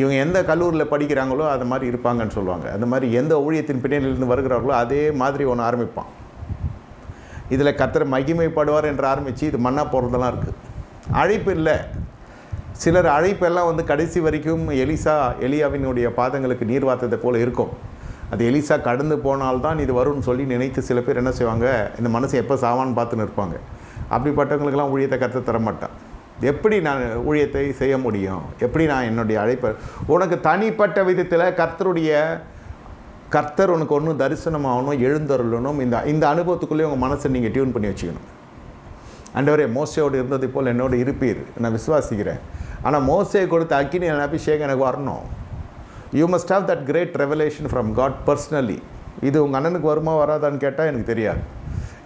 இவங்க எந்த கல்லூரியில் படிக்கிறாங்களோ அது மாதிரி இருப்பாங்கன்னு சொல்லுவாங்க. அந்த மாதிரி எந்த ஊழியத்தின் பின்னணியிலிருந்து வருகிறார்களோ அதே மாதிரி ஒன்று ஆரம்பிப்பான். இதில் கத்திர மகிமைப்படுவார் என்று ஆரம்பித்து இது மண்ணாக போகிறதெல்லாம் இருக்குது அழைப்பு இல்லை. சிலர் அழைப்பெல்லாம் வந்து கடைசி வரைக்கும் எலிசா எலியாவினுடைய பாதங்களுக்கு நீர் வார்த்ததை போல் இருக்கும். அது எலிசா கடந்து போனால்தான் இது வரும்னு சொல்லி நினைத்து சில பேர் என்ன செய்வாங்க இந்த மனசை எப்போ சாவான்னு பார்த்துன்னு இருப்பாங்க அப்படிப்பட்டவங்களுக்கெல்லாம் ஊழியத்தை கற்று தர மாட்டான் எப்படி நான் ஊழியத்தை செய்ய முடியும்? எப்படி நான் என்னுடைய அழைப்பை உனக்கு தனிப்பட்ட விதத்தில் கர்த்தருடைய கர்த்தர் உனக்கு ஒன்றும் தரிசனமாகணும் எழுந்தருளணும் இந்த இந்த அனுபவத்துக்குள்ளேயே உங்கள் மனசை நீங்கள் டியூன் பண்ணி வச்சுக்கணும். அண்டவரே மோசையோடு இருந்ததை போல் என்னோடு இருப்பீர். நான் விசுவாசிக்கிறேன். ஆனால் மோசையை கொடுத்த அக்கினி அபிஷேகம் எனக்கு வரணும். You must have that great revelation from God personally இது உங்கள் அண்ணனுக்கு வருமா வராதான்னு கேட்டால் எனக்கு தெரியாது.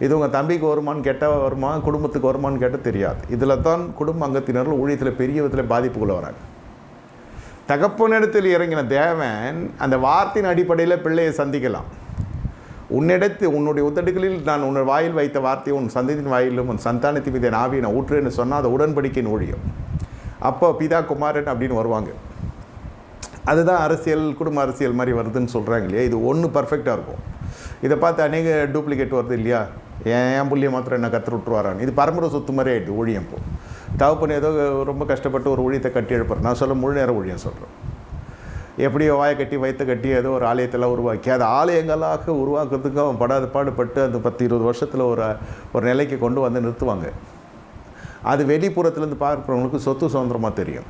இது உங்கள் தம்பிக்கு வருமான்னு கேட்டால் வருமா? குடும்பத்துக்கு வருமான்னு கேட்டால் தெரியாது. இதில் தான் குடும்ப அங்கத்தினர்கள் ஊழியத்தில் பெரிய விதத்தில் பாதிப்புக்குள்ளே வராங்க. தகப்பனிடத்தில் இறங்கின தேவன் அந்த வார்த்தையின் அடிப்படையில் பிள்ளையை சந்திக்கலாம். உன்னிடத்து உன்னுடைய உதடுகளில் நான் உன் வாயில் வைத்த வார்த்தையை உன் சந்ததியின் வாயிலும் உன் சந்தானத்தின் மீது என் ஆவியை நான் ஊற்றுன்னு சொன்னால் அது உடன்படிக்கையின் ஊழியம். அப்போ பிதா குமாரன் அப்படின்னு வருவாங்க. அதுதான் அரசியல் குடும்ப அரசியல் மாதிரி வருதுன்னு சொல்கிறாங்க இல்லையா? இது ஒன்று பர்ஃபெக்டாக இருக்கும். இதை பார்த்து அநேக டூப்ளிகேட் வருது இல்லையா? ஏன் என் புள்ளிய மாத்திரம் என்ன கற்று விட்டுருவாரான்னு. இது பரம்பரை சொத்து மாதிரி ஆகிட்டு ஊழியம் இப்போ. தகப்பன் ஏதோ ரொம்ப கஷ்டப்பட்டு ஒரு ஊழியத்தை கட்டி எழுப்புறேன் நான் சொல்ல முழு நேரம் ஊழியம் சொல்கிறேன் எப்படியோ வாயை கட்டி வயிற்று கட்டி ஏதோ ஒரு ஆலயத்தெல்லாம் உருவாக்கி அது ஆலயங்களாக உருவாக்குறதுக்கு அவன் படாத பாடுபட்டு அந்த பத்து இருபது வருஷத்தில் ஒரு ஒரு நிலைக்கு கொண்டு வந்து நிறுத்துவாங்க. அது வெளிப்புறத்துலேருந்து பார்க்குறவங்களுக்கு சொத்து சுதந்திரமாக தெரியும்.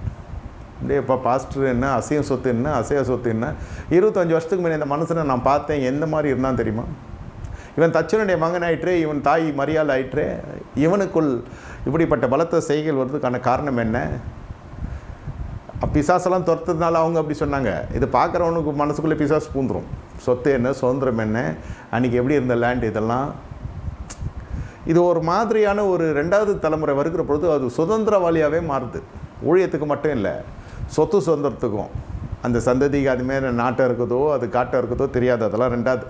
அப்படியே இப்போ பாஸ்டர் என்ன அசையும் சொத்து என்ன அசைய சொத்து என்ன? இருபத்தஞ்சி வருஷத்துக்கு முன்னே இந்த மனுஷனை நான் பார்த்தேன் எந்த மாதிரி இருந்தான் தெரியுமா? இவன் தச்சனுடைய மகன் ஆயிற்றே இவன் தாய் மரியாதை ஆயிற்றே இவனுக்குள் இப்படிப்பட்ட பலத்த செய்கைகள் வருதுக்கான காரணம் என்ன? பிசாசெல்லாம் துரத்துறதுனால அவங்க அப்படி சொன்னாங்க. இது பார்க்குறவனுக்கு மனசுக்குள்ளே பிசாஸ் பூந்துரும். சொத்து என்ன சுதந்திரம் என்ன அன்றைக்கி எப்படி இருந்த லேண்ட் இதெல்லாம்? இது ஒரு மாதிரியான ஒரு ரெண்டாவது தலைமுறை வருகிற பொழுது அது சுதந்திரவாளியாகவே மாறுது. ஊழியத்துக்கு மட்டும் இல்லை சொத்து சுதந்திரத்துக்கும். அந்த சந்ததிக்கு அதுமாரி நாட்டம் இருக்குதோ அது காட்டம் இருக்குதோ தெரியாது. அதெல்லாம் ரெண்டாவது.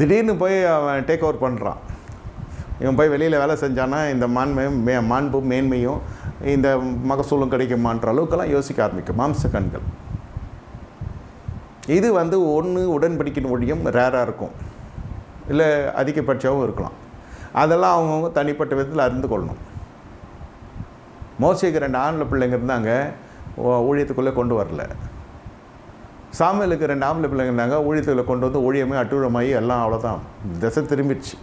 திடீர்னு போய் அவன் டேக் ஓவர் பண்ணுறான் இவன் போய் வெளியில் வேலை செஞ்சான்னா இந்த மாண்மையும் மே மாண்பும் மேன்மையும் இந்த மகசூலும் கிடைக்குமான்ற அளவுக்கெல்லாம் யோசிக்க ஆரம்பிக்கும் மாம்ச கண்கள் இது வந்து ஒன்று உடன்படிக்கின் ஒழியும் ரேராக இருக்கும். இல்லை அதிகபட்சமாகவும் இருக்கலாம். அதெல்லாம் அவங்கவுங்க தனிப்பட்ட விதத்தில் அறிந்து கொள்ளணும். மோசிக்கு ரெண்டு ஆண்ல பிள்ளைங்க இருந்தாங்க. ஊழியத்துக்குள்ளே கொண்டு வரல. சாமியலுக்கு ரெண்டு ஆம்பளை பிள்ளைங்க இருந்தாங்க ஊழியத்தில் கொண்டு வந்து ஊழியமே அட்டுழமாகி எல்லாம் அவ்வளோதான் திசை திரும்பிடுச்சு.